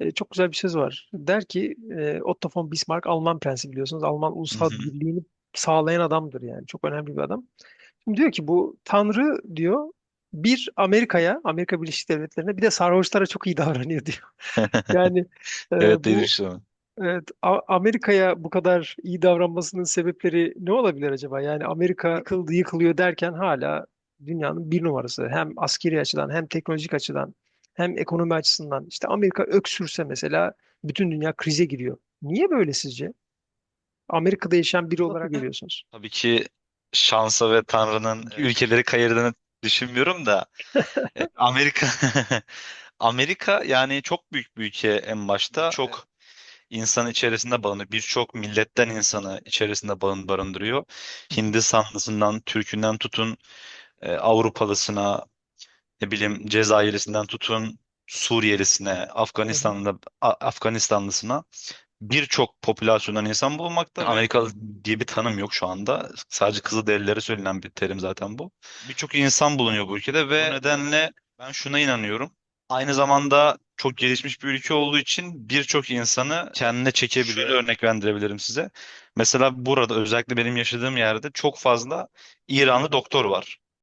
e, çok güzel bir söz var. Der ki e, Otto von Bismarck Alman prensi biliyorsunuz. Alman ulusal hı. birliğini sağlayan adamdır yani. Çok önemli bir adam. Şimdi diyor ki bu Tanrı diyor bir Amerika'ya, Amerika Birleşik Devletleri'ne bir de sarhoşlara çok iyi davranıyor diyor. Yani Evet e, bu değişik ama. Evet, Amerika'ya bu kadar iyi davranmasının sebepleri ne olabilir acaba? Yani Amerika yıkıldı, yıkılıyor derken hala dünyanın bir numarası. Hem askeri açıdan, hem teknolojik açıdan, hem ekonomi açısından. İşte Amerika öksürse mesela bütün dünya krize giriyor. Niye böyle sizce? Amerika'da yaşayan biri olarak görüyorsunuz. Tabii ki şansa ve Tanrı'nın ülkeleri kayırdığını düşünmüyorum da e, Amerika Amerika yani çok büyük bir ülke en başta. Çok insan içerisinde barındırıyor. Birçok milletten insanı içerisinde barın- barındırıyor. Hindistanlısından, Türkünden tutun e, Avrupalısına, ne bileyim Cezayirlisinden tutun Suriyelisine. Afganistanlı A- Afganistanlısına birçok popülasyondan insan bulunmakta. Amerikalı diye bir tanım yok şu anda. Sadece Kızılderililere söylenen bir terim zaten bu. Birçok insan bulunuyor bu ülkede ve bu nedenle ben şuna inanıyorum. Aynı zamanda çok gelişmiş bir ülke olduğu için birçok insanı kendine çekebiliyor. Şöyle örnek verebilirim size. Mesela burada özellikle benim yaşadığım yerde çok fazla İranlı doktor var.